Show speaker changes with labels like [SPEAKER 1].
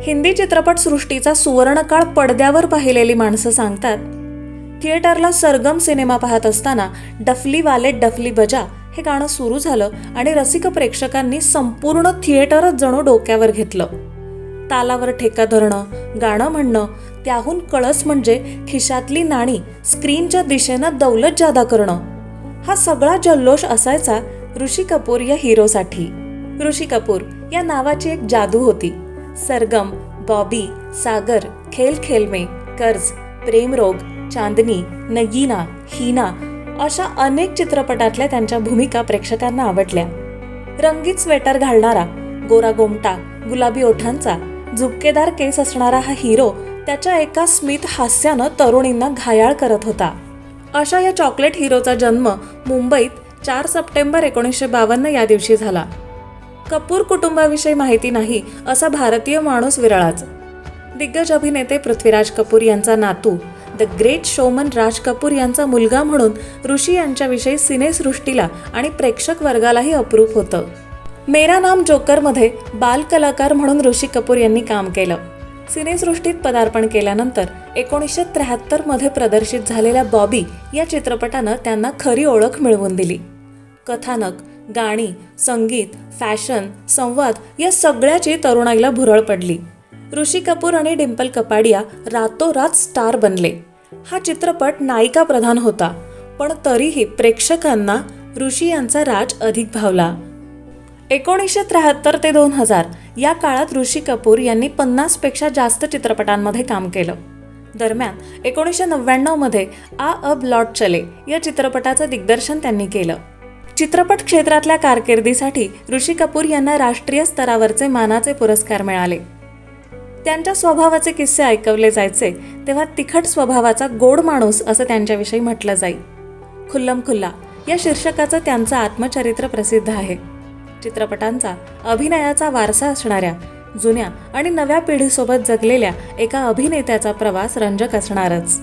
[SPEAKER 1] हिंदी चित्रपटसृष्टीचा सुवर्णकाळ पडद्यावर पाहिलेली माणसं सांगतात थिएटरला सरगम सिनेमा पाहत असताना डफली वाले डफली बजा हे गाणं सुरू झालं आणि रसिक प्रेक्षकांनी संपूर्ण थिएटरच जणू डोक्यावर घेतलं. तालावर ठेका धरणं गाणं म्हणणं त्याहून कळस म्हणजे खिशातली नाणी स्क्रीनच्या दिशेनं दौलत जादा करणं. हा सगळा जल्लोष असायचा ऋषी कपूर या हिरोसाठी. ऋषी कपूर या नावाची एक जादू होती. सरगम बॉबी सागर खेल खेल में कर्ज प्रेमरोग चांदनी नगीना हीना अशा अनेक चित्रपटातल्या त्यांच्या भूमिका प्रेक्षकांना आवडल्या. रंगीत स्वेटर घालणारा गोरा गोमटा गुलाबी ओठांचा झुपकेदार केस असणारा हा हिरो त्याच्या एका स्मित हास्यानं तरुणींना घायाळ करत होता. अशा या चॉकलेट हिरोचा जन्म मुंबईत चार सप्टेंबर एकोणीसशे बावन्न या दिवशी झाला. कपूर कुटुंबाविषयी माहिती नाही असा भारतीय माणूस विरळाच. दिग्गज अभिनेते पृथ्वीराज कपूर यांचा नातू the great showman Raj Kapoor यांचा मुलगा म्हणून ऋषी यांच्याविषयी सिनेसृष्टीला आणि प्रेक्षक वर्गालाही अप्रूप होतं. मेरा नाम जोकरमध्ये बालकलाकार म्हणून ऋषी कपूर यांनी काम केलं. सिनेसृष्टीत पदार्पण केल्यानंतर एकोणीसशे त्र्याहत्तरमध्ये प्रदर्शित झालेल्या बॉबी या चित्रपटानं त्यांना खरी ओळख मिळवून दिली. कथानक गाणी संगीत फॅशन संवाद या सगळ्याची तरुणाईला भुरळ पडली. ऋषी कपूर आणि डिम्पल कपाडिया रातोरात स्टार बनले. हा चित्रपट नायिका प्रधान होता पण तरीही प्रेक्षकांना ऋषी यांचा राज अधिक भावला. एकोणीसशे त्र्याहत्तर ते दोन हजार या काळात ऋषी कपूर यांनी पन्नासपेक्षा जास्त चित्रपटांमध्ये काम केलं. दरम्यान एकोणीसशे नव्याण्णवमध्ये आ अब लॉट चले या चित्रपटाचं दिग्दर्शन त्यांनी केलं. चित्रपट क्षेत्रातल्या कारकिर्दीसाठी ऋषी कपूर यांना राष्ट्रीय स्तरावरचे मानाचे पुरस्कार मिळाले. त्यांच्या स्वभावाचे किस्से ऐकवले जायचे तेव्हा तिखट स्वभावाचा गोड माणूस असं त्यांच्याविषयी म्हटलं जाईल खुल्लम खुल्ला या शीर्षकाचं त्यांचं आत्मचरित्र प्रसिद्ध आहे. चित्रपटांचा अभिनयाचा वारसा असणाऱ्या जुन्या आणि नव्या पिढीसोबत जगलेल्या एका अभिनेत्याचा प्रवास रंजक असणारच.